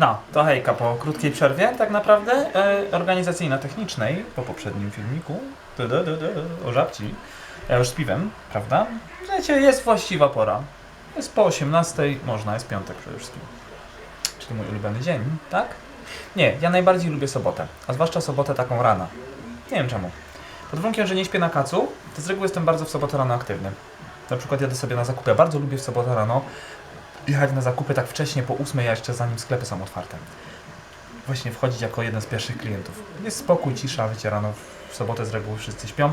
No, to hejka po krótkiej przerwie, tak naprawdę e, organizacyjno-technicznej po poprzednim filmiku du, du, du, du, o żabci, ja już z piwem, prawda? Wiecie, jest właściwa pora. Jest po 18, można, jest piątek przede wszystkim. Czyli mój ulubiony dzień, tak? Nie, ja najbardziej lubię sobotę, a zwłaszcza sobotę taką rana. Nie wiem czemu. Pod warunkiem, że nie śpię na kacu, to z reguły jestem bardzo w sobotę rano aktywny. Na przykład jadę sobie na zakupy. Ja bardzo lubię w sobotę rano jechać na zakupy tak wcześnie, po 8, a jeszcze zanim sklepy są otwarte. Właśnie wchodzić jako jeden z pierwszych klientów. Jest spokój, cisza, wiecie, rano w sobotę z reguły wszyscy śpią.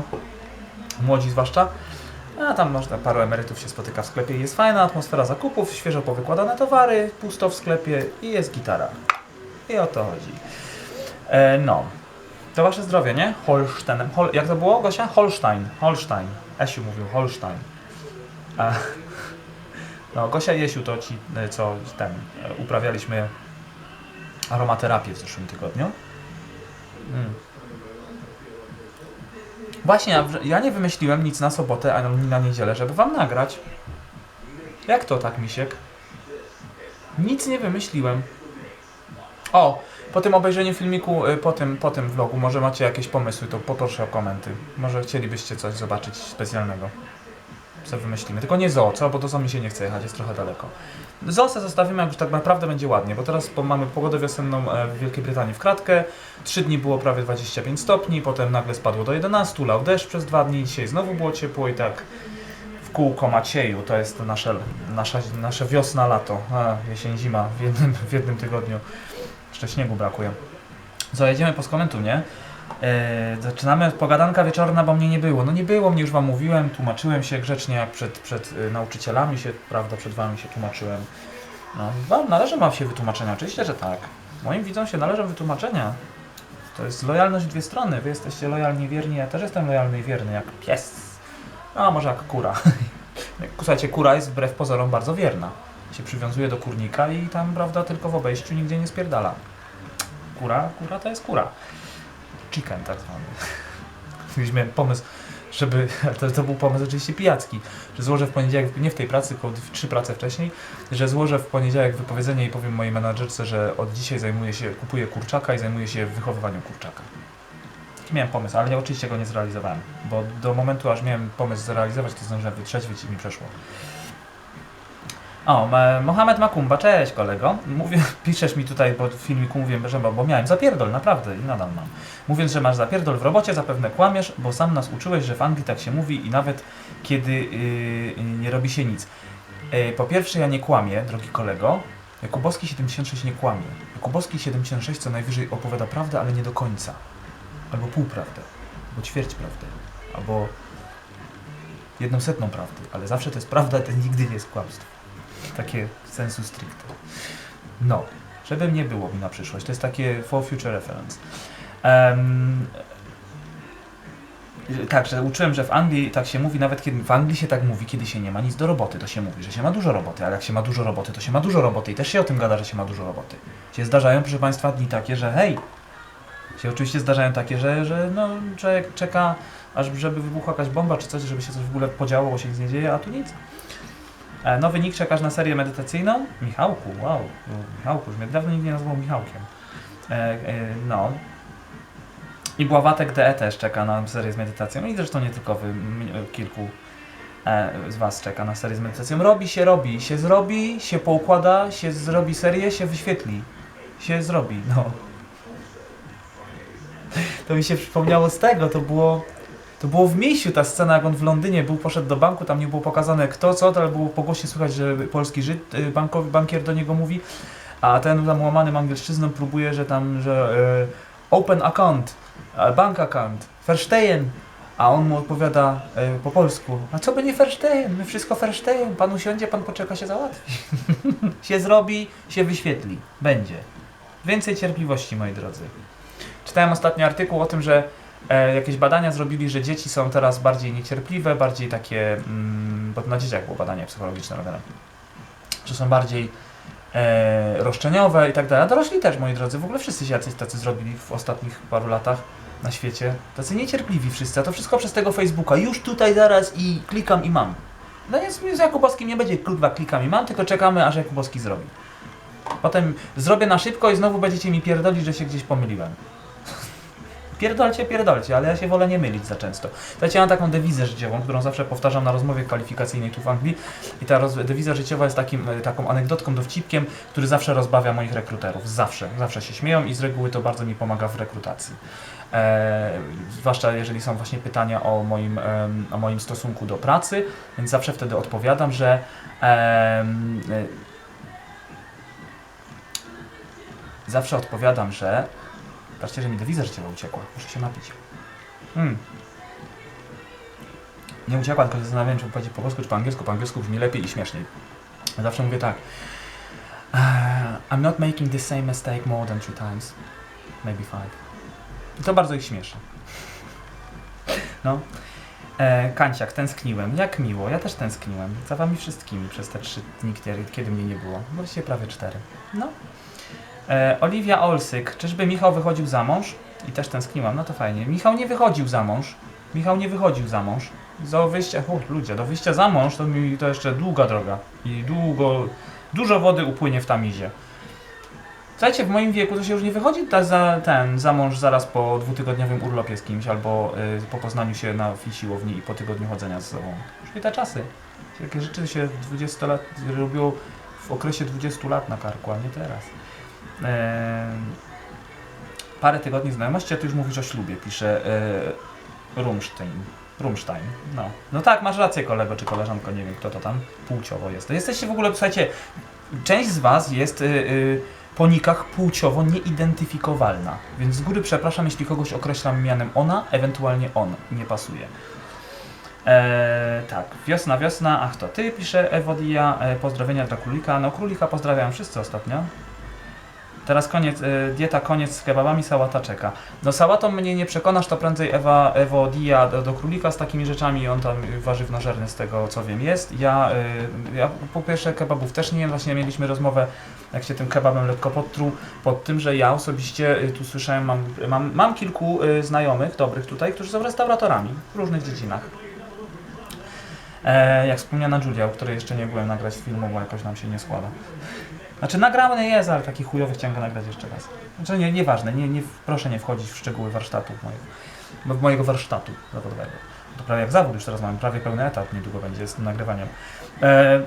Młodzi zwłaszcza. A tam można, paru emerytów się spotyka w sklepie jest fajna atmosfera zakupów, świeżo powykładane towary, pusto w sklepie i jest gitara. I o to chodzi. E, no. To wasze zdrowie, nie? Holsteinem. Hol, jak to było, Gosia? Holstein. Holstein. Esiu mówił Holstein. A, no, Gosia Jesiu to ci, e, co ten, e, uprawialiśmy aromaterapię w zeszłym tygodniu. Mm. Właśnie, ja- ja nie wymyśliłem nic na sobotę ani na niedzielę, żeby wam nagrać. Jak to tak, Misiek? Nic nie wymyśliłem. O, po tym obejrzeniu filmiku, y, po tym, po tym vlogu, może macie jakieś pomysły, to poproszę o komenty. Może chcielibyście coś zobaczyć specjalnego. Wymyślimy. Tylko nie zoo, co? Bo do zoo mi się nie chce jechać, jest trochę daleko. Zoo se zostawimy, jak już tak naprawdę będzie ładnie, bo teraz mamy pogodę wiosenną e, w Wielkiej Brytanii w kratkę. Trzy dni było prawie 25 stopni, potem nagle spadło do 11, lał deszcz przez dwa dni, dzisiaj znowu było ciepło i tak w kółko Macieju, to jest nasze, nasza, nasze wiosna, lato, a, jesień, zima w jednym, w jednym tygodniu. Jeszcze śniegu brakuje. Co, jedziemy po skomentu, nie? E, zaczynamy pogadanka wieczorna, bo mnie nie było. No nie było mnie, już wam mówiłem, tłumaczyłem się grzecznie, jak przed, przed y, nauczycielami się, prawda, przed wami się tłumaczyłem. No, wam należy wam się wytłumaczenia, oczywiście, że tak. Moim widzom się należą wytłumaczenia. To jest lojalność dwie strony. Wy jesteście lojalni wierni, ja też jestem lojalny i wierny, jak pies. A może jak kura. Słuchajcie, kura jest wbrew pozorom bardzo wierna. Się przywiązuje do kurnika i tam, prawda, tylko w obejściu nigdzie nie spierdala. Kura, kura to jest kura. Chicken tak zwany. Już miałem pomysł, żeby, to, to był pomysł oczywiście pijacki, że złożę w poniedziałek, nie w tej pracy, tylko trzy prace wcześniej, że złożę w poniedziałek wypowiedzenie i powiem mojej menadżerce, że od dzisiaj zajmuję się, kupuję kurczaka i zajmuję się wychowywaniem kurczaka. Taki miałem pomysł, ale ja oczywiście go nie zrealizowałem, bo do momentu, aż miałem pomysł zrealizować, to zdążyłem wytrzeźwieć i mi przeszło. O, Mohamed Makumba, cześć kolego. Mówię, piszesz mi tutaj, w filmiku mówię, że bo miałem zapierdol, naprawdę i nadal mam. Mówiąc, że masz zapierdol w robocie, zapewne kłamiesz, bo sam nas uczyłeś, że w Anglii tak się mówi i nawet kiedy yy, nie robi się nic. Yy, po pierwsze, ja nie kłamię, drogi kolego. Jakubowski 76 nie kłamie. Jakubowski 76 co najwyżej opowiada prawdę, ale nie do końca. Albo półprawdę, albo ćwierć prawdę, albo jedną setną prawdy, ale zawsze to jest prawda, to nigdy nie jest kłamstwo. Takie sensu stricte. No, żeby nie było mi na przyszłość. To jest takie for future reference. Em, tak, że uczyłem, że w Anglii tak się mówi, nawet kiedy w Anglii się tak mówi, kiedy się nie ma nic do roboty, to się mówi, że się ma dużo roboty, ale jak się ma dużo roboty, to się ma dużo roboty i też się o tym gada, że się ma dużo roboty. Się zdarzają, proszę Państwa, dni takie, że hej, się oczywiście zdarzają takie, że, że no, człowiek czeka, aż żeby wybuchła jakaś bomba czy coś, żeby się coś w ogóle podziało, bo się nic nie dzieje, a tu nic. E, Nowy nick czekasz na serię medytacyjną? Michałku, wow, no, Michałku, już mnie dawno nikt nie nazwał Michałkiem. E, e, no. I Bławatek DE też czeka na serię z medytacją i zresztą nie tylko wy, kilku z Was czeka na serię z medytacją. Robi się, robi, się zrobi, się poukłada, się zrobi serię, się wyświetli. Się zrobi, no. To mi się przypomniało z tego, to było to było w Miesiu ta scena, jak on w Londynie był, poszedł do banku, tam nie było pokazane kto, co, ale było po głosie słychać, że polski Żyd, y, bankowy, bankier do niego mówi, a ten tam łamanym angielszczyzną próbuje, że tam, że y, open account, e, bank account, Verstehen, a on mu odpowiada y, po polsku, a co by nie Verstehen, my wszystko Verstehen, pan usiądzie, pan poczeka, się załatwi. się zrobi, się wyświetli, będzie. Więcej cierpliwości, moi drodzy. Czytałem ostatnio artykuł o tym, że e, jakieś badania zrobili, że dzieci są teraz bardziej niecierpliwe, bardziej takie, mm, bo na dzieciach było badanie psychologiczne robione, że są bardziej e, roszczeniowe i tak dalej. A dorośli też, moi drodzy, w ogóle wszyscy się jacyś tacy zrobili w ostatnich paru latach na świecie. Tacy niecierpliwi wszyscy, a to wszystko przez tego Facebooka. Już tutaj zaraz i klikam i mam. No więc z Jakubowskim nie będzie kurwa klikam i mam, tylko czekamy aż Jakubowski zrobi. Potem zrobię na szybko i znowu będziecie mi pierdolić, że się gdzieś pomyliłem. Pierdolcie, pierdolcie, ale ja się wolę nie mylić za często. Słuchajcie, ja mam taką dewizę życiową, którą zawsze powtarzam na rozmowie kwalifikacyjnej tu w Anglii. I ta dewiza życiowa jest takim, e, taką anegdotką, dowcipkiem, który zawsze rozbawia moich rekruterów. Zawsze. Zawsze się śmieją i z reguły to bardzo mi pomaga w rekrutacji. E, zwłaszcza jeżeli są właśnie pytania o moim, em, o moim stosunku do pracy, więc zawsze wtedy odpowiadam, że em, e, zawsze odpowiadam, że patrzcie, że mi dewiza życiowa uciekła, muszę się napić. Mm. Nie uciekła, tylko się zastanawiałem, czy powiedzieć po polsku, czy po angielsku. Po angielsku brzmi lepiej i śmieszniej. Zawsze mówię tak. "Uh, I'm not making the same mistake more than three times. Maybe five. I to bardzo ich śmieszy. No. E, Kanciak, tęskniłem. Jak miło, ja też tęskniłem. Za wami wszystkimi przez te trzy dni, kiedy, kiedy mnie nie było. Właściwie prawie cztery. No. E, Oliwia Olsyk, czyżby Michał wychodził za mąż? I też tęskniłam, no to fajnie. Michał nie wychodził za mąż. Michał nie wychodził za mąż. Do wyjścia, o ludzie, do wyjścia za mąż to mi to jeszcze długa droga. I długo, dużo wody upłynie w tamizie. Słuchajcie, w moim wieku to się już nie wychodzi ta, za ten, za mąż zaraz po dwutygodniowym urlopie z kimś, albo y, po poznaniu się na siłowni i po tygodniu chodzenia ze sobą. Już nie te czasy. Takie rzeczy się w 20 lat robiło w okresie 20 lat na karku, a nie teraz. Parę tygodni znajomości, a ty już mówisz o ślubie, pisze e, Rumstein. No. no tak, masz rację kolego czy koleżanko, nie wiem kto to tam płciowo jest. Jesteście w ogóle, słuchajcie, część z was jest y, y, po nikach płciowo nieidentyfikowalna, więc z góry przepraszam, jeśli kogoś określam mianem ona, ewentualnie on, nie pasuje. E, tak, wiosna, wiosna, ach to ty, pisze Ewodia, e, pozdrowienia dla królika. No królika pozdrawiam wszyscy ostatnio. Teraz koniec, e, dieta koniec z kebabami, sałata czeka. No sałatą mnie nie przekonasz, to prędzej Ewa, Ewodia do, do królika z takimi rzeczami, on tam warzywnożerny z tego co wiem jest. Ja, e, ja po pierwsze kebabów też nie jem, właśnie mieliśmy rozmowę, jak się tym kebabem lekko podtruł, pod tym, że ja osobiście e, tu słyszałem, mam, mam, mam kilku e, znajomych dobrych tutaj, którzy są restauratorami w różnych dziedzinach. E, jak wspomniana Julia, o której jeszcze nie byłem nagrać filmu, bo jakoś nam się nie składa. Znaczy nagrany jest, ale taki chujowy chciałem go nagrać jeszcze raz. Znaczy nie, nieważne, nie, nie, proszę nie wchodzić w szczegóły warsztatu mojego, mo- mojego warsztatu zawodowego. To prawie jak zawód, już teraz mamy prawie pełny etat, niedługo będzie z nagrywaniem. E,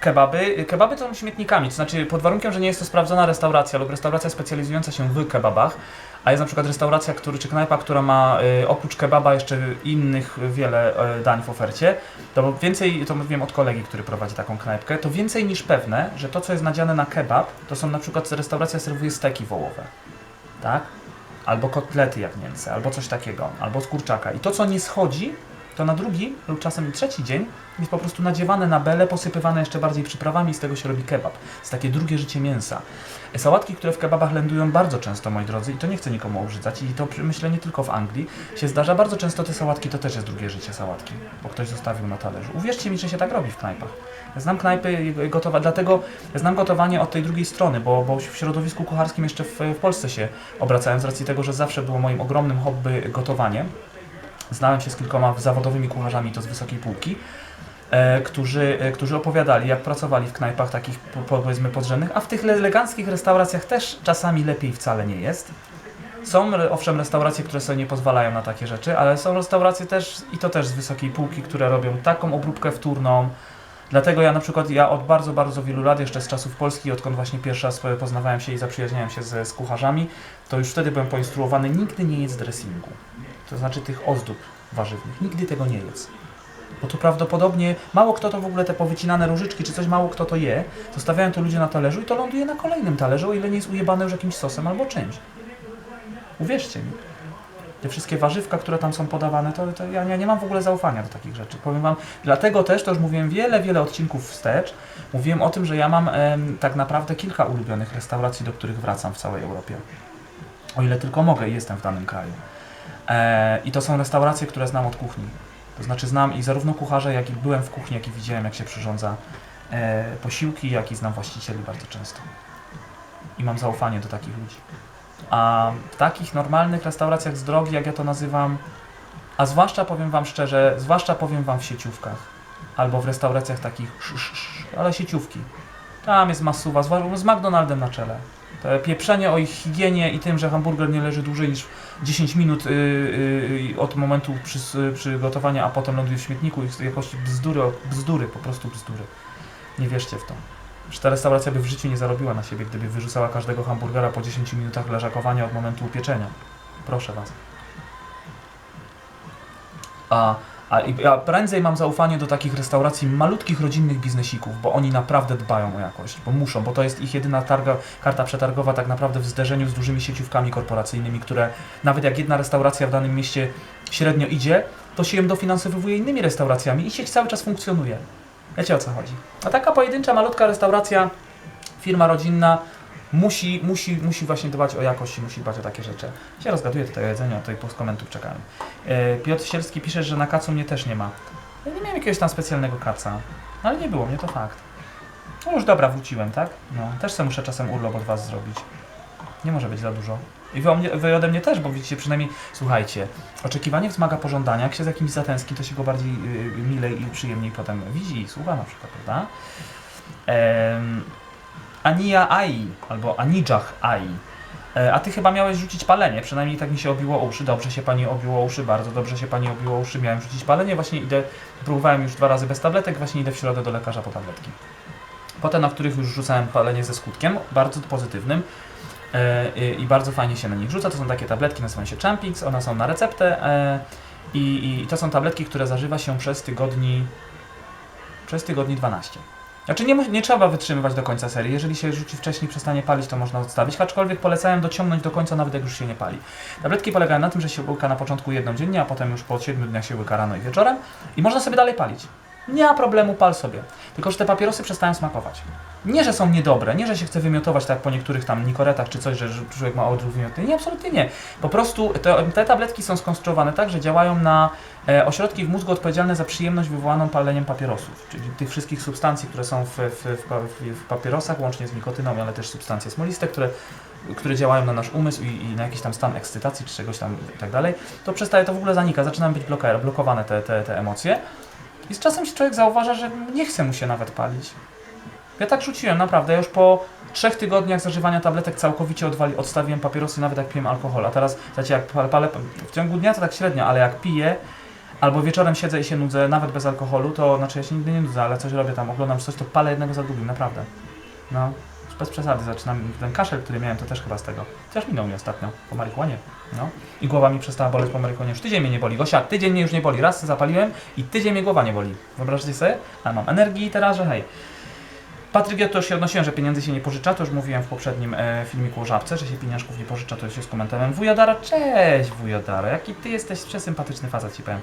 kebaby, kebaby to są śmietnikami, to znaczy pod warunkiem, że nie jest to sprawdzona restauracja lub restauracja specjalizująca się w kebabach, a jest na przykład restauracja, który, czy knajpa, która ma y, oprócz kebaba jeszcze innych wiele y, dań w ofercie, to więcej, to wiem od kolegi, który prowadzi taką knajpkę, to więcej niż pewne, że to, co jest nadziane na kebab, to są na przykład restauracja serwuje steki wołowe, tak? Albo kotlety jagnięce, albo coś takiego, albo z kurczaka. I to, co nie schodzi, to na drugi lub czasem trzeci dzień jest po prostu nadziewane na bele, posypywane jeszcze bardziej przyprawami i z tego się robi kebab. Jest takie drugie życie mięsa. Sałatki, które w kebabach lądują bardzo często, moi drodzy, i to nie chcę nikomu obrzydzać, i to myślę nie tylko w Anglii, się zdarza bardzo często te sałatki, to też jest drugie życie sałatki, bo ktoś zostawił na talerzu. Uwierzcie mi, że się tak robi w knajpach. Ja znam knajpy gotowe, dlatego ja znam gotowanie od tej drugiej strony, bo, bo w środowisku kucharskim jeszcze w, w Polsce się obracałem z racji tego, że zawsze było moim ogromnym hobby gotowanie. Znałem się z kilkoma zawodowymi kucharzami, to z wysokiej półki, e, którzy, e, którzy opowiadali, jak pracowali w knajpach takich po- powiedzmy podrzędnych, a w tych eleganckich restauracjach też czasami lepiej wcale nie jest. Są owszem restauracje, które sobie nie pozwalają na takie rzeczy, ale są restauracje też, i to też z wysokiej półki, które robią taką obróbkę wtórną. Dlatego ja na przykład, ja od bardzo, bardzo wielu lat, jeszcze z czasów Polski, odkąd właśnie pierwszy raz poznawałem się i zaprzyjaźniałem się z, z kucharzami, to już wtedy byłem poinstruowany, nigdy nie jedz dressingu. To znaczy tych ozdób warzywnych. Nigdy tego nie jedz. Bo to prawdopodobnie mało kto to w ogóle te powycinane różyczki czy coś mało kto to je. Zostawiają to ludzie na talerzu i to ląduje na kolejnym talerzu, o ile nie jest ujebane już jakimś sosem albo czymś. Uwierzcie mi. Te wszystkie warzywka, które tam są podawane, to, to ja, ja nie mam w ogóle zaufania do takich rzeczy. Powiem wam, dlatego też, to już mówiłem wiele, wiele odcinków wstecz, mówiłem o tym, że ja mam tak naprawdę kilka ulubionych restauracji, do których wracam w całej Europie. O ile tylko mogę i jestem w danym kraju. E, I to są restauracje, które znam od kuchni. To znaczy znam i zarówno kucharze, jak i byłem w kuchni, jak i widziałem, jak się przyrządza e, posiłki, jak i znam właścicieli bardzo często. I mam zaufanie do takich ludzi. A w takich normalnych restauracjach z drogi, jak ja to nazywam, a zwłaszcza powiem Wam szczerze, zwłaszcza powiem Wam w sieciówkach albo w restauracjach takich, sz, sz, sz, ale sieciówki, Tam jest masuwa, z, z McDonaldem na czele. To pieprzenie o ich higienie i tym, że hamburger nie leży dłużej niż 10 minut y, y, y, od momentu przys, przygotowania, a potem ląduje w śmietniku, jest jakości bzdury, bzdury, po prostu bzdury. Nie wierzcie w to. Że ta restauracja by w życiu nie zarobiła na siebie, gdyby wyrzucała każdego hamburgera po 10 minutach leżakowania od momentu upieczenia. Proszę Was. A, a, i- a prędzej mam zaufanie do takich restauracji malutkich, rodzinnych biznesików, bo oni naprawdę dbają o jakość, bo muszą, bo to jest ich jedyna targa, karta przetargowa tak naprawdę w zderzeniu z dużymi sieciówkami korporacyjnymi, które nawet jak jedna restauracja w danym mieście średnio idzie, to się ją dofinansowuje innymi restauracjami i sieć cały czas funkcjonuje. Wiecie o co chodzi. A taka pojedyncza, malutka restauracja, firma rodzinna, musi, musi, musi właśnie dbać o jakość i musi dbać o takie rzeczy. Się rozgaduję tutaj o jedzeniu, tutaj post komentów czekałem. E, Piotr Sielski pisze, że na kacu mnie też nie ma. Ja nie miałem jakiegoś tam specjalnego kaca, no, ale nie było mnie, to fakt. No już dobra, wróciłem, tak? No, też sobie muszę czasem urlop od Was zrobić. Nie może być za dużo. I wy, mnie, wy ode mnie też, bo widzicie, przynajmniej, słuchajcie, oczekiwanie wzmaga pożądania, jak się z jakimś zatęskni, to się go bardziej y, milej i przyjemniej potem widzi i słucha na przykład, prawda? Em, Ania Ai, albo Anijach Ai. E, A ty chyba miałeś rzucić palenie, przynajmniej tak mi się obiło uszy. Dobrze się pani obiło uszy, bardzo dobrze się pani obiło uszy. Miałem rzucić palenie, właśnie idę, próbowałem już dwa razy bez tabletek, właśnie idę w środę do lekarza po tabletki. Potem, na których już rzucałem palenie ze skutkiem, bardzo pozytywnym e, i, i bardzo fajnie się na nich rzuca. To są takie tabletki, nazywają się Champix, one są na receptę e, i, i to są tabletki, które zażywa się przez tygodni, przez tygodni 12. Znaczy nie, nie trzeba wytrzymywać do końca serii. Jeżeli się rzuci wcześniej, przestanie palić, to można odstawić. Aczkolwiek polecałem dociągnąć do końca, nawet jak już się nie pali. Tabletki polegają na tym, że się łyka na początku jedną dziennie, a potem już po 7 dniach się łyka rano i wieczorem i można sobie dalej palić. Nie ma problemu, pal sobie. Tylko, że te papierosy przestają smakować. Nie, że są niedobre, nie, że się chce wymiotować tak jak po niektórych tam nikoretach czy coś, że człowiek ma odruch wymiotny. Nie, absolutnie nie. Po prostu te, te tabletki są skonstruowane tak, że działają na ośrodki w mózgu odpowiedzialne za przyjemność wywołaną paleniem papierosów, czyli tych wszystkich substancji, które są w, w, w, w, papierosach, łącznie z nikotyną, ale też substancje smoliste, które, które działają na nasz umysł i, i na jakiś tam stan ekscytacji czy czegoś tam i tak dalej, to przestaje to w ogóle zanika, zaczynają być bloka- blokowane te, te, te emocje. I z czasem się człowiek zauważa, że nie chce mu się nawet palić. Ja tak rzuciłem, naprawdę. Ja już po trzech tygodniach zażywania tabletek całkowicie odwali, odstawiłem papierosy, nawet jak piłem alkohol. A teraz, znacie, jak palę, palę, w ciągu dnia to tak średnio, ale jak piję, albo wieczorem siedzę i się nudzę, nawet bez alkoholu, to znaczy ja się nigdy nie nudzę, ale coś robię tam, oglądam coś, to palę jednego za drugim, naprawdę. No, bez przesady, zaczynam, ten kaszel, który miałem, to też chyba z tego. Chociaż minął mi ostatnio, po marihuanie, no. I głowa mi przestała boleć po marihuanie, już tydzień mnie nie boli. Gosia, tydzień mnie już nie boli, raz zapaliłem i tydzień mnie głowa nie boli. Wyobraźcie sobie? A mam energii teraz, że hej. Patryk, ja to już się odnosiłem, że pieniędzy się nie pożycza, to już mówiłem w poprzednim e, filmiku o żabce, że się pieniążków nie pożycza, to się skomentowałem. Wujodara, cześć Wujodara, jaki ty jesteś przesympatyczny facet, ci powiem.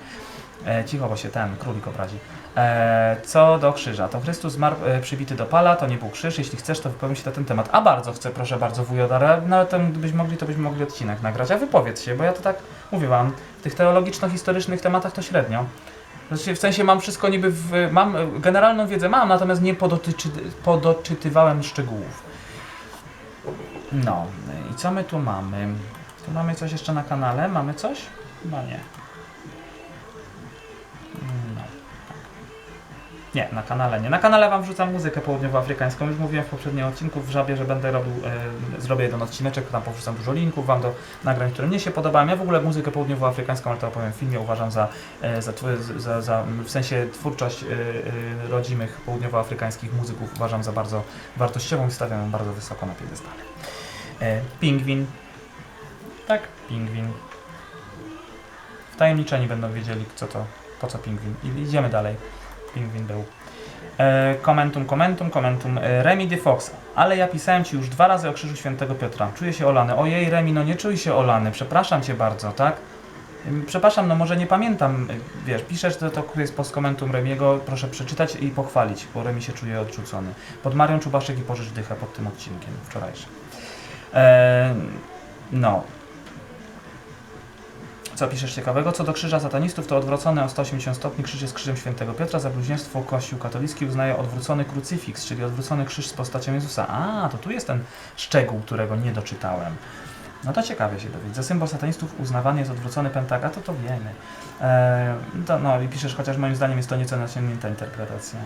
E, cicho, bo się ten królik obrazi. E, co do krzyża, to Chrystus zmarł e, przybity do pala, to nie był krzyż, jeśli chcesz, to wypowiem się na ten temat. A bardzo chcę, proszę bardzo Wujodara, nawet ten, gdybyśmy mogli, to byśmy mogli odcinek nagrać, a wypowiedz się, bo ja to tak, mówię wam, w tych teologiczno-historycznych tematach to średnio. Znaczy, w sensie mam wszystko niby w, mam generalną wiedzę mam, natomiast nie podotyczy, podoczytywałem szczegółów. No i co my tu mamy? Tu mamy coś jeszcze na kanale? Mamy coś? Chyba nie. Nie, na kanale nie. Na kanale wam wrzucam muzykę południowoafrykańską. Już mówiłem w poprzednim odcinku w Żabie, że będę robił, e, zrobię jeden odcineczek, tam powrzucam dużo linków wam do nagrań, które mnie się podobają. Ja w ogóle muzykę południowoafrykańską, ale to opowiem w filmie, uważam za, e, za, za, za w sensie twórczość e, e, rodzimych południowoafrykańskich muzyków uważam za bardzo wartościową i stawiam ją bardzo wysoko na piedestale. E, pingwin. Tak, pingwin. Wtajemniczeni będą wiedzieli, co to, po co pingwin. I idziemy dalej. Pingwin był. E, komentum, komentum, komentum. E, Remi de Fox. Ale ja pisałem Ci już dwa razy o krzyżu świętego Piotra. Czuję się olany. Ojej, Remi, no nie czuj się olany. Przepraszam Cię bardzo, tak? Przepraszam, no może nie pamiętam, wiesz, piszesz to, to jest post komentum Remiego, proszę przeczytać i pochwalić, bo Remi się czuje odrzucony. Pod Marią Czubaszek i pożycz dychę pod tym odcinkiem wczorajszym. E, no. Co piszesz ciekawego? Co do krzyża satanistów, to odwrócony o 180 stopni krzyż jest krzyżem świętego Piotra. Za bluźnierstwo Kościół katolicki uznaje odwrócony krucyfiks, czyli odwrócony krzyż z postacią Jezusa. A, to tu jest ten szczegół, którego nie doczytałem. No to ciekawie się dowiedzieć. Za symbol satanistów uznawany jest odwrócony pentaga, to to wiemy. Eee, to, no i piszesz, chociaż moim zdaniem jest to nieco nasięgnięta interpretacja.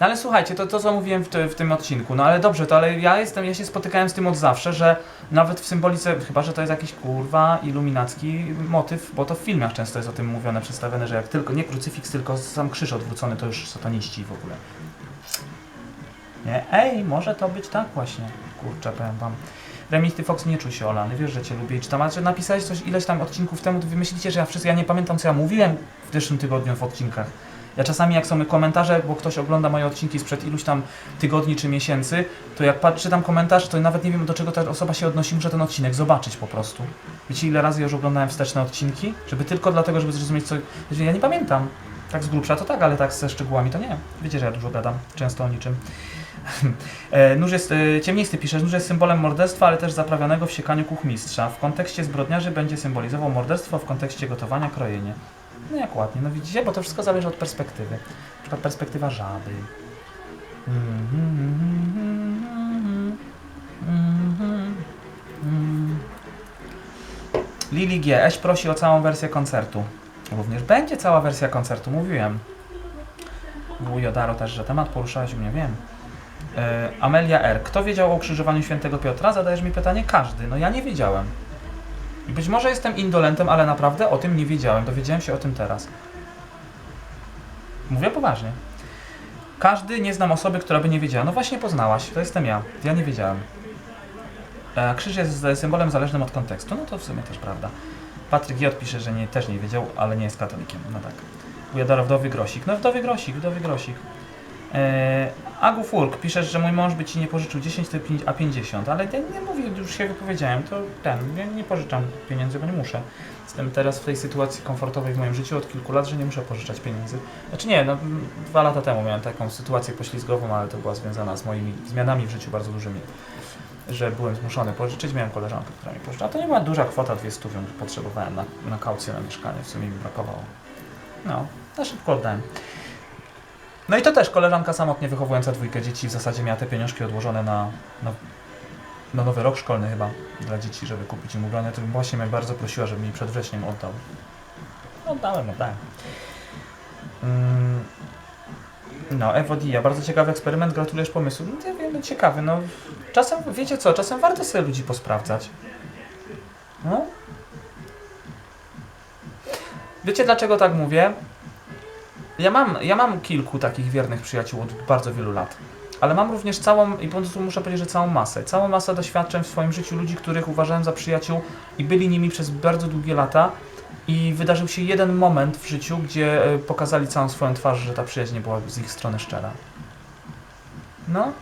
No ale słuchajcie, to, to co mówiłem w, w tym odcinku, no ale dobrze, to ale ja jestem, ja się spotykałem z tym od zawsze, że nawet w symbolice, chyba że to jest jakiś kurwa iluminacki motyw, bo to w filmach często jest o tym mówione, przedstawione, że jak tylko, nie krucyfiks, tylko sam krzyż odwrócony, to już sataniści w ogóle. Nie? Ej, może to być tak właśnie. Kurczę, powiem wam. Remi, ty Fox nie czuj się olany, wiesz, że cię lubię i czytam, ale że napisałeś coś ileś tam odcinków temu, to wy myślicie, że ja wszystko, ja nie pamiętam co ja mówiłem w zeszłym tygodniu w odcinkach. Ja czasami jak są komentarze, bo ktoś ogląda moje odcinki sprzed iluś tam tygodni czy miesięcy, to jak patrzę tam komentarz, to nawet nie wiem do czego ta osoba się odnosi, muszę ten odcinek zobaczyć po prostu. Wiecie ile razy już oglądałem wsteczne odcinki? Żeby tylko dlatego, żeby zrozumieć co... Ja nie pamiętam. Tak z grubsza to tak, ale tak ze szczegółami to nie. Wiecie, że ja dużo gadam, często o niczym. E, Nóż jest, e, ciemnisty pisze, nóż jest symbolem morderstwa, ale też zaprawionego w siekaniu kuchmistrza. W kontekście zbrodniarzy będzie symbolizował morderstwo, w kontekście gotowania krojenie. No jak ładnie, no widzicie, bo to wszystko zależy od perspektywy. Na przykład perspektywa żaby. Lili G. Eś prosi o całą wersję koncertu. Również będzie cała wersja koncertu, mówiłem. Wujo Daro też, że temat poruszałeś u mnie, wiem. E, Amelia R. Kto wiedział o ukrzyżowaniu świętego Piotra? Zadajesz mi pytanie? Każdy. No ja nie wiedziałem. I być może jestem indolentem, ale naprawdę o tym nie wiedziałem. Dowiedziałem się o tym teraz. Mówię poważnie. Każdy nie znam osoby, która by nie wiedziała. No właśnie poznałaś, to jestem ja. Ja nie wiedziałem. E, krzyż jest symbolem zależnym od kontekstu. No to w sumie też prawda. Patryk J. pisze, że nie, też nie wiedział, ale nie jest katolikiem. No tak. Ujadara wdowy Grosik. No wdowy Grosik, wdowy Grosik. Eee, Agu Fulk, piszesz, że mój mąż by ci nie pożyczył 10, to pięć- a 50, ale ja nie mówię, już się wypowiedziałem, to ten, ja nie pożyczam pieniędzy, bo nie muszę. Jestem teraz w tej sytuacji komfortowej w moim życiu od kilku lat, że nie muszę pożyczać pieniędzy. Znaczy nie, no dwa lata temu miałem taką sytuację poślizgową, ale to była związana z moimi zmianami w życiu bardzo dużymi, że byłem zmuszony pożyczyć, miałem koleżankę, która mi pożyczyła. To nie była duża kwota, dwie stówy, potrzebowałem na, na kaucję na mieszkanie, w sumie mi brakowało. No, na szybko oddałem. No i to też koleżanka samotnie wychowująca dwójkę dzieci w zasadzie miała te pieniążki odłożone na, na, na nowy rok szkolny chyba dla dzieci, żeby kupić im ubrania. To właśnie mnie bardzo prosiła, żebym mi przed wrześniem oddał. Oddałem, oddałem. Mm. No, Ewodia, bardzo ciekawy eksperyment, gratulujesz pomysłu. No, ja wiem, no, ciekawy, no. Czasem, wiecie co, czasem warto sobie ludzi posprawdzać. No. Wiecie dlaczego tak mówię? Ja mam, ja mam kilku takich wiernych przyjaciół od bardzo wielu lat. Ale mam również całą, i po prostu muszę powiedzieć, że całą masę, całą masę doświadczeń w swoim życiu ludzi, których uważałem za przyjaciół i byli nimi przez bardzo długie lata. I wydarzył się jeden moment w życiu, gdzie e, pokazali całą swoją twarz, że ta przyjaźń nie była z ich strony szczera. No.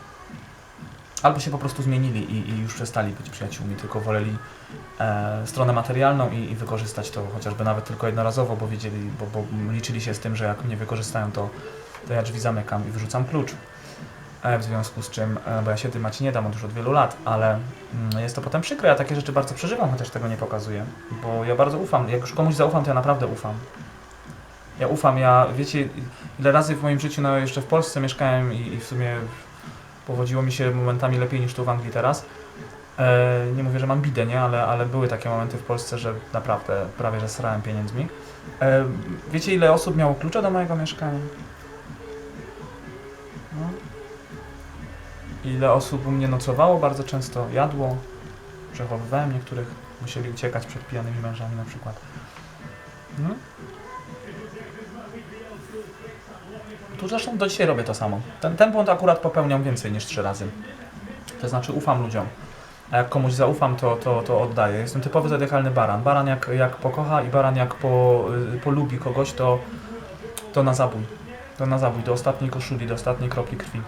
Albo się po prostu zmienili i, i już przestali być przyjaciółmi, tylko woleli stronę materialną i, i wykorzystać to chociażby nawet tylko jednorazowo, bo wiedzieli, bo, bo liczyli się z tym, że jak mnie wykorzystają, to, to ja drzwi zamykam i wyrzucam klucz. E, w związku z czym, e, bo ja się dymać nie dam od już od wielu lat, ale mm, jest to potem przykre. Ja takie rzeczy bardzo przeżywam, chociaż tego nie pokazuję, bo ja bardzo ufam. Jak już komuś zaufam, to ja naprawdę ufam. Ja ufam, ja, wiecie, ile razy w moim życiu, no jeszcze w Polsce mieszkałem i, i w sumie powodziło mi się momentami lepiej niż tu w Anglii teraz. E, nie mówię, że mam bidę, nie? Ale, ale były takie momenty w Polsce, że naprawdę prawie że srałem pieniędzmi. E, wiecie, ile osób miało klucze do mojego mieszkania? No. Ile osób u mnie nocowało, bardzo często jadło, przechowywałem niektórych, musieli uciekać przed pijanymi mężami na przykład. No. Tu zresztą do dzisiaj robię to samo. Ten, ten błąd akurat popełniam więcej niż trzy razy. To znaczy ufam ludziom. A jak komuś zaufam, to, to, to oddaję. Jestem typowy zodiakalny baran. Baran jak, jak pokocha i baran jak po, y, polubi kogoś, to, to na zabój. To na zabój, do ostatniej koszuli, do ostatniej kropli krwi.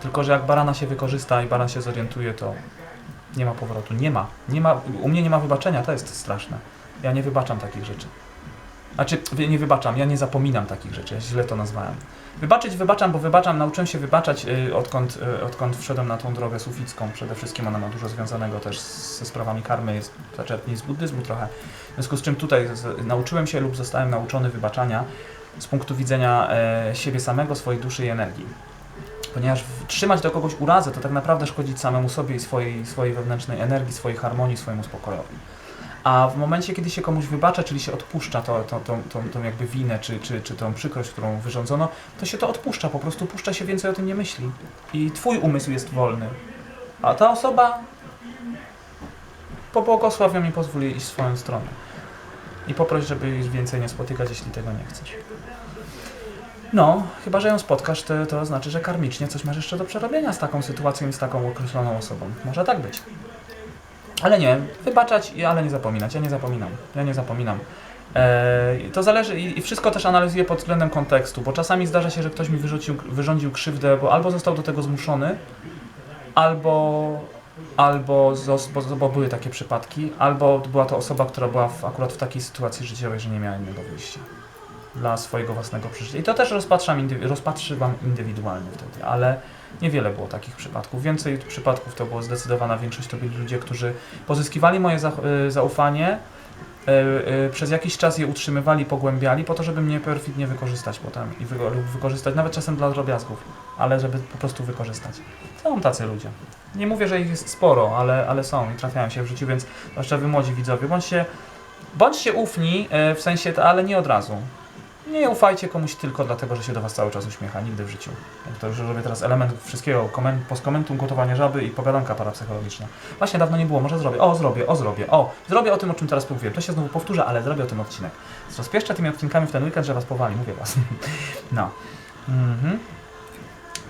Tylko, że jak barana się wykorzysta i baran się zorientuje, to nie ma powrotu. Nie ma. nie ma. U mnie nie ma wybaczenia, to jest straszne. Ja nie wybaczam takich rzeczy. Znaczy, nie wybaczam, ja nie zapominam takich rzeczy, ja źle to nazwałem. Wybaczyć wybaczam, bo wybaczam, nauczyłem się wybaczać, y, odkąd, y, odkąd wszedłem na tą drogę suficką. Przede wszystkim ona ma dużo związanego też ze sprawami karmy, jest zaczerpnie z buddyzmu trochę. W związku z czym tutaj z, nauczyłem się lub zostałem nauczony wybaczania z punktu widzenia e, siebie samego, swojej duszy i energii. Ponieważ trzymać do kogoś urazę, to tak naprawdę szkodzić samemu sobie i swojej, swojej wewnętrznej energii, swojej harmonii, swojemu spokojowi. A w momencie, kiedy się komuś wybacza, czyli się odpuszcza to, to, tą, tą, tą jakby winę, czy, czy, czy tą przykrość, którą wyrządzono, to się to odpuszcza, po prostu puszcza się więcej o tym nie myśli. I twój umysł jest wolny. A ta osoba pobłogosław ją i pozwól iść swoją stronę. I poproś, żeby jej więcej nie spotykać, jeśli tego nie chcesz. No, chyba, że ją spotkasz, to, to znaczy, że karmicznie coś masz jeszcze do przerobienia z taką sytuacją i z taką określoną osobą. Może tak być. Ale nie, wybaczać, ale nie zapominać. Ja nie zapominam. Ja nie zapominam. Eee, to zależy i wszystko też analizuję pod względem kontekstu, bo czasami zdarza się, że ktoś mi wyrzucił, wyrządził krzywdę, bo albo został do tego zmuszony, albo, albo bo, bo były takie przypadki, albo była to osoba, która była w, akurat w takiej sytuacji życiowej, że nie miała innego wyjścia dla swojego własnego przeżycia. I to też rozpatrzam, indywi- rozpatrzywam indywidualnie wtedy, ale niewiele było takich przypadków. Więcej przypadków to było zdecydowana większość, to byli ludzie, którzy pozyskiwali moje za, y, zaufanie, y, y, przez jakiś czas je utrzymywali, pogłębiali, po to, żeby mnie perfidnie wykorzystać potem i wy, lub wykorzystać nawet czasem dla drobiazgów, ale żeby po prostu wykorzystać. Są tacy ludzie. Nie mówię, że ich jest sporo, ale, ale są i trafiają się w życiu, więc zwłaszcza wy młodzi widzowie, bądźcie, bądźcie ufni, w sensie, ale nie od razu. Nie ufajcie komuś tylko dlatego, że się do was cały czas uśmiecha, nigdy w życiu. To już robię teraz element wszystkiego, komen, postkomentum, gotowanie żaby i pogadanka parapsychologiczna. Właśnie dawno nie było, może zrobię, o zrobię, o zrobię, o zrobię o tym, o czym teraz mówiłem. To się znowu powtórzę, ale zrobię o tym odcinek. Rozpieszczę tymi odcinkami w ten weekend, że was powali, mówię was. No. Mhm.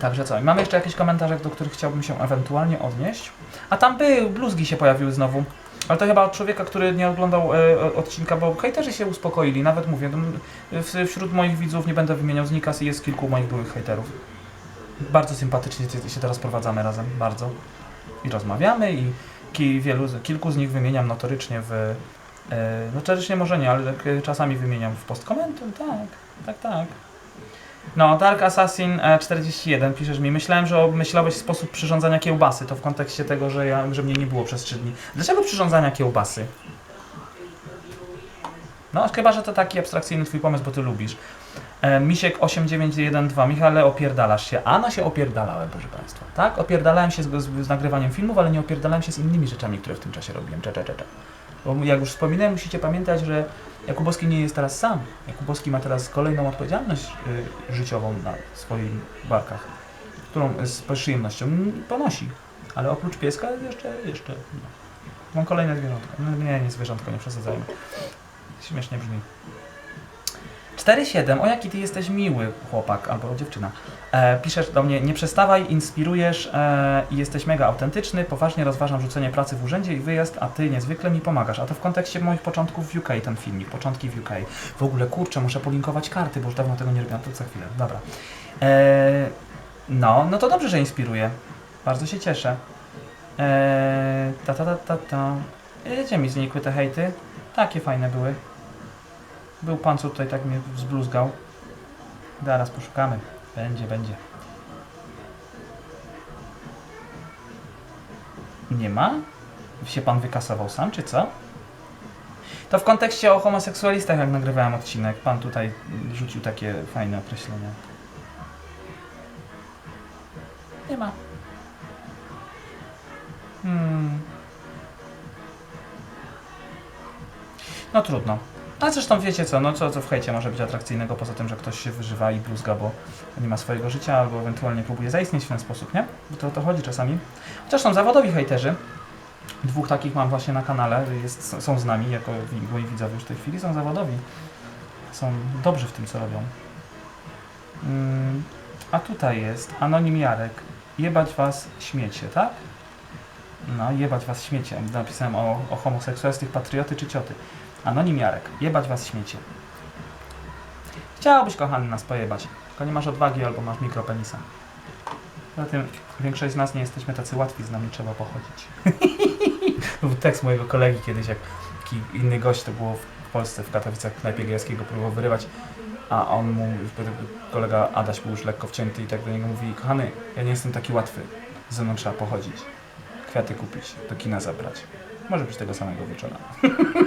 Także co, i mamy jeszcze jakieś komentarze, do których chciałbym się ewentualnie odnieść. A tam był, bluzgi się pojawiły znowu. Ale to chyba od człowieka, który nie oglądał e, odcinka, bo hejterzy się uspokoili. Nawet mówię, no, w, wśród moich widzów nie będę wymieniał z Nikas i jest kilku moich byłych hejterów. Bardzo sympatycznie się- teraz prowadzamy razem, bardzo. I rozmawiamy i ki, wielu, kilku z nich wymieniam notorycznie w... E, notorycznie może nie, ale tak, e, czasami wymieniam w postkomentum, tak, tak, tak. No, Dark Assassin e, 41 piszesz mi, myślałem, że myślałeś sposób przyrządzania kiełbasy, to w kontekście tego, że, ja, że mnie nie było przez 3 dni. Dlaczego przyrządzania kiełbasy? No, chyba, że to taki abstrakcyjny twój pomysł, bo ty lubisz. E, Misiek 8912, Michale, opierdalasz się. A no się opierdalałem, proszę Państwa. Tak, opierdalałem się z, z, z nagrywaniem filmów, ale nie opierdalałem się z innymi rzeczami, które w tym czasie robiłem. Cze, cze, cze, cze. Bo jak już wspominałem, musicie pamiętać, że Jakubowski nie jest teraz sam. Jakubowski ma teraz kolejną odpowiedzialność y, życiową na swoich barkach, którą z przyjemnością ponosi. Ale oprócz pieska jeszcze, jeszcze no. mam kolejne zwierzątko. No, nie, nie zwierzątko, nie przesadzajmy. Śmiesznie brzmi. 4-7. O jaki ty jesteś miły chłopak albo dziewczyna. E, piszesz do mnie, nie przestawaj, inspirujesz e, i jesteś mega autentyczny. Poważnie rozważam rzucenie pracy w urzędzie i wyjazd, a ty niezwykle mi pomagasz. A to w kontekście moich początków w UK ten filmik, początki w UK. W ogóle kurczę, muszę polinkować karty, bo już dawno tego nie robiłem. To za chwilę, dobra. E, no, no to dobrze, że inspiruje. Bardzo się cieszę. E, ta ta ta ta ta. Gdzie mi znikły te hejty? Takie fajne były. Był pan, co tutaj tak mnie zbluzgał. Zaraz poszukamy. Będzie, będzie. Nie ma? Się pan wykasował sam, czy co? To w kontekście o homoseksualistach, jak nagrywałem odcinek, pan tutaj rzucił takie fajne określenia. Nie ma. Hmm. No trudno. Zresztą wiecie co, no co, co w hejcie może być atrakcyjnego, poza tym, że ktoś się wyżywa i bluzga, bo nie ma swojego życia, albo ewentualnie próbuje zaistnieć w ten sposób, nie? Bo to o to chodzi czasami. Chociaż są zawodowi hejterzy. Dwóch takich mam właśnie na kanale, jest, są z nami, jako moi widzowie już w tej chwili, są zawodowi. Są dobrzy w tym, co robią. Mm, a tutaj jest Anonim Jarek. Jebać was śmiecie, tak? No, jebać was śmiecie. Napisałem o, o homoseksualistach, patrioty czy cioty. Anonim Jarek. Jebać was śmiecie. Chciałbyś, kochany, nas pojebać. Tylko nie masz odwagi albo masz mikropenisa. Poza tym większość z nas nie jesteśmy tacy łatwi, z nami trzeba pochodzić. Był tekst mojego kolegi kiedyś, jak inny gość, to było w Polsce, w Katowicach, w knajpie gejskiego, próbował wyrywać, a on mu, kolega Adaś był już lekko wcięty i tak do niego mówi, kochany, ja nie jestem taki łatwy, ze mną trzeba pochodzić, kwiaty kupić, do kina zabrać. Może być tego samego wieczora.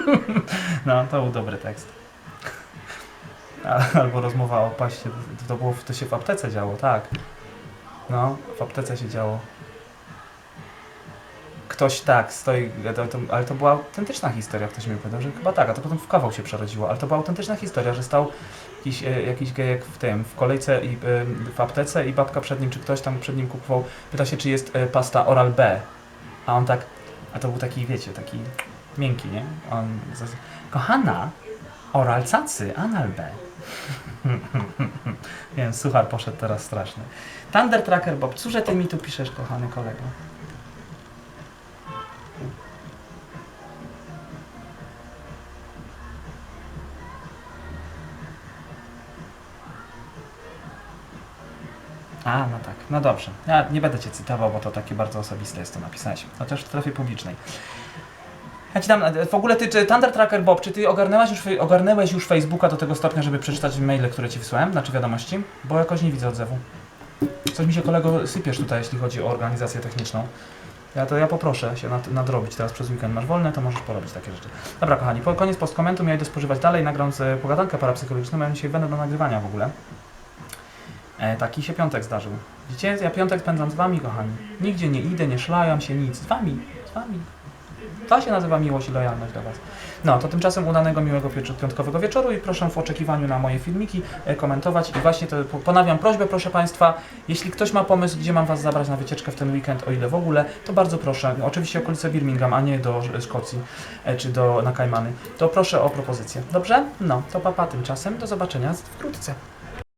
no, to był dobry tekst. Albo rozmowa o paście, to, było, to się w aptece działo, tak. No, w aptece się działo. ktoś tak stoi, to, to, ale to była autentyczna historia, ktoś mi powiedział, że chyba tak, a to potem w kawał się przerodziło, ale to była autentyczna historia, że stał jakiś, e, jakiś gejek w tym, w kolejce i e, w aptece i babka przed nim, czy ktoś tam przed nim kupował, pyta się, czy jest e, pasta Oral B, a on tak, a to był taki, wiecie, taki miękki, nie? On, kochana, Oral cacy, Anal B. Wiem, suchar poszedł teraz straszny. Thunder Tracker Bob, cóże ty mi tu piszesz, kochany kolego? A, no tak, no dobrze. Ja nie będę cię cytował, bo to takie bardzo osobiste jest to napisałeś. Chociaż w strefie publicznej. Ja ci dam, w ogóle ty, czy Thunder Tracker Bob, czy ty ogarnęłaś już, ogarnęłeś już Facebooka do tego stopnia, żeby przeczytać maile, które ci wysłałem, znaczy wiadomości? Bo jakoś nie widzę odzewu. Coś mi się kolego sypiesz tutaj, jeśli chodzi o organizację techniczną. Ja to ja poproszę się nad, nadrobić teraz przez weekend. Masz wolne, to możesz porobić takie rzeczy. Dobra, kochani, po koniec postkomentu ja idę spożywać dalej, nagram z pogadankę parapsychologiczną, ja dzisiaj będę do nagrywania w ogóle. E, taki się piątek zdarzył. Widzicie, ja piątek spędzam z wami, kochani. Nigdzie nie idę, nie szlajam się, nic. Z wami, z wami. To się nazywa miłość i lojalność do was. No, to tymczasem udanego, miłego piątkowego wieczoru i proszę w oczekiwaniu na moje filmiki e, komentować. I właśnie to po- ponawiam prośbę, proszę Państwa, jeśli ktoś ma pomysł, gdzie mam Was zabrać na wycieczkę w ten weekend, o ile w ogóle, to bardzo proszę. Oczywiście okolice Birmingham, a nie do Szkocji e, czy do na Kajmany. To proszę o propozycję. Dobrze? No, to papa tymczasem. Do zobaczenia wkrótce.